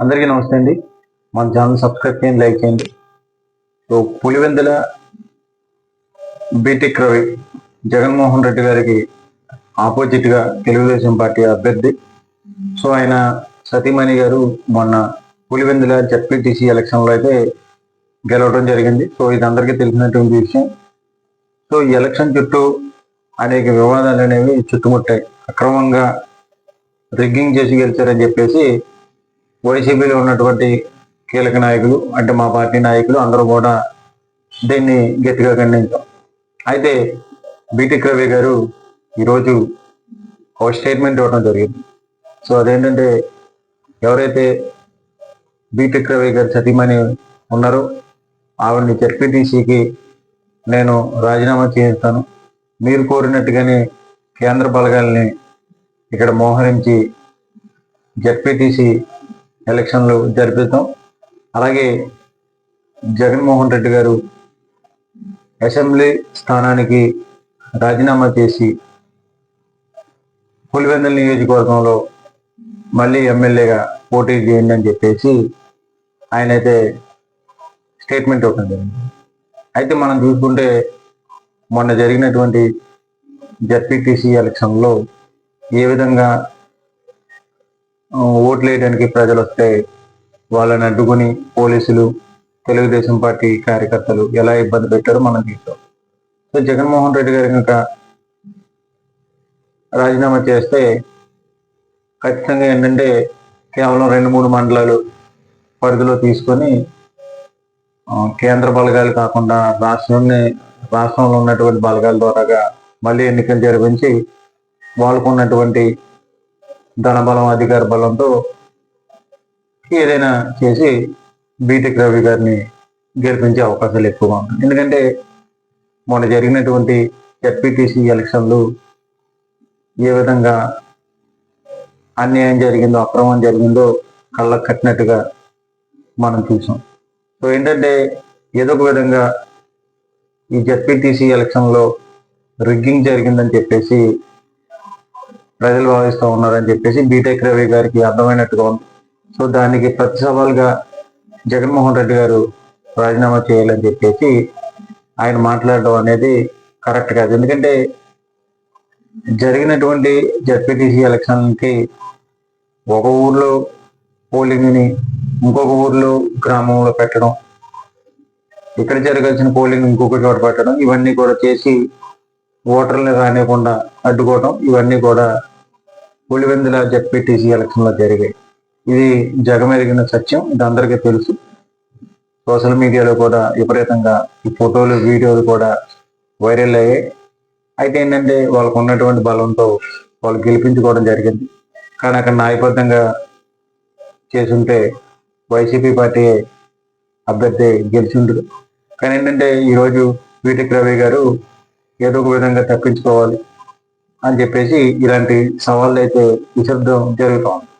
అందరికీ నమస్తే అండి. మన ఛానల్ సబ్స్క్రైబ్ చేయండి లైక్ చేయండి. So Pulivendula B Tech Ravi Jaganmohan Reddy garu ఆపోజిట్గా తెలుగుదేశం పార్టీ అభ్యర్థి. సో ఆయన సతీమణి గారు మొన్న పులివెందుల జడ్పీటీసీ ఎలక్షన్లో అయితే గెలవడం జరిగింది. సో ఇది అందరికీ తెలిసినటువంటి విషయం. సో ఈ ఎలక్షన్ చుట్టూ అనేక వివాదాలు అనేవి చుట్టుముట్టాయి. అక్రమంగా రిగ్గింగ్ చేసి గెలిచారని చెప్పేసి వైసీపీలో ఉన్నటువంటి కీలక నాయకులు అంటే మా పార్టీ నాయకులు అందరూ కూడా దీన్ని గట్టిగా ఖండించాం. అయితే బీటెక్ రవి గారు ఈరోజు ఒక స్టేట్మెంట్ ఇవ్వడం జరిగింది. సో అదేంటంటే ఎవరైతే బీటెక్ రవి గారు సతీమణి ఉన్నారో ఆవిడని జడ్పీటీసీకి నేను రాజీనామా చేస్తాను మీరు కోరినట్టుగానే కేంద్ర బలగాల్ని ఇక్కడ మోహరించి జడ్పీటీసీ ఎలక్షన్లు జరిపిద్దాం అలాగే జగన్మోహన్ రెడ్డి గారు అసెంబ్లీ స్థానానికి రాజీనామా చేసి పులివెందుల నియోజకవర్గంలో మళ్ళీ ఎమ్మెల్యేగా పోటీ చేయండి అని చెప్పేసి ఆయన అయితే స్టేట్మెంట్ ఇవ్వడం జరిగింది. అయితే మనం చూసుకుంటే మొన్న జరిగినటువంటి జడ్పీటీసీ ఎలక్షన్లో ఏ విధంగా ఓట్లు వేయడానికి ప్రజలు వస్తే వాళ్ళని అడ్డుకుని పోలీసులు తెలుగుదేశం పార్టీ కార్యకర్తలు ఎలా ఇబ్బంది పెట్టారో మనం చూసాం సో జగన్మోహన్ రెడ్డి గారు కనుక రాజీనామా చేస్తే ఖచ్చితంగా ఏంటంటే కేవలం రెండు మూడు మండలాలు పరిధిలో తీసుకొని కేంద్ర బలగాలు కాకుండా రాష్ట్రంని రాష్ట్రంలో ఉన్నటువంటి బలగాల ద్వారాగా మళ్ళీ ఎన్నికలు జరిపించి వాళ్ళకు ఉన్నటువంటి ధనబలం అధికార బలంతో ఏదైనా చేసి బీటెక్ రవి గారిని గెలిపించే అవకాశాలు ఎక్కువగా ఉంటాయి. ఎందుకంటే మొన్న జరిగినటువంటి ఎఫ్పిటిసి ఎలక్షన్లు ఏ విధంగా అన్యాయం జరిగిందో అక్రమం జరిగిందో కళ్ళకు కట్టినట్టుగా మనం చూసాం. సో ఏంటంటే ఏదో ఒక విధంగా ఈ జడ్పీటీసీ ఎలక్షన్లో రిగ్గింగ్ జరిగిందని చెప్పేసి ప్రజలు భావిస్తూ ఉన్నారని చెప్పేసి బీటెక్ రవి గారికి అర్థమైనట్టుగా ఉంది. సో దానికి ప్రతి సవాల్గా జగన్మోహన్ రెడ్డి గారు రాజీనామా చేయాలని చెప్పేసి ఆయన మాట్లాడడం అనేది కరెక్ట్ కాదు. ఎందుకంటే జరిగినటువంటి జడ్పీటీసీ ఎలక్షన్కి ఒక ఊర్లో పోలింగ్ని ఇంకొక ఊర్లో గ్రామంలో పెట్టడం ఇక్కడ జరగాల్సిన పోలింగ్ ఇంకొక చోట పెట్టడం ఇవన్నీ కూడా చేసి ఓటర్లు రానివ్వకుండా అడ్డుకోవడం ఇవన్నీ కూడా పులివెందుల జడ్పీటీసీ టీసీ ఎలక్షన్లో జరిగాయి ఇది జగమెరిగిన సత్యం ఇది అందరికీ తెలుసు. సోషల్ మీడియాలో కూడా విపరీతంగా ఈ ఫోటోలు వీడియోలు కూడా వైరల్ అయ్యాయి. అయితే ఏంటంటే వాళ్ళకు ఉన్నటువంటి బలంతో వాళ్ళు గెలిపించుకోవడం జరిగింది. కానీ అక్కడ న్యాయబద్ధంగా చేసుంటే వైసీపీ పార్టీ అభ్యర్థి గెలిచిండదు కానీ ఏంటంటే ఈరోజు వీటికి రవి గారు ఏదో ఒక విధంగా తప్పించుకోవాలి. అని చెప్పేసి ఇలాంటి సవాళ్ళు అయితే విసర్జం జరుగుతూ ఉంది.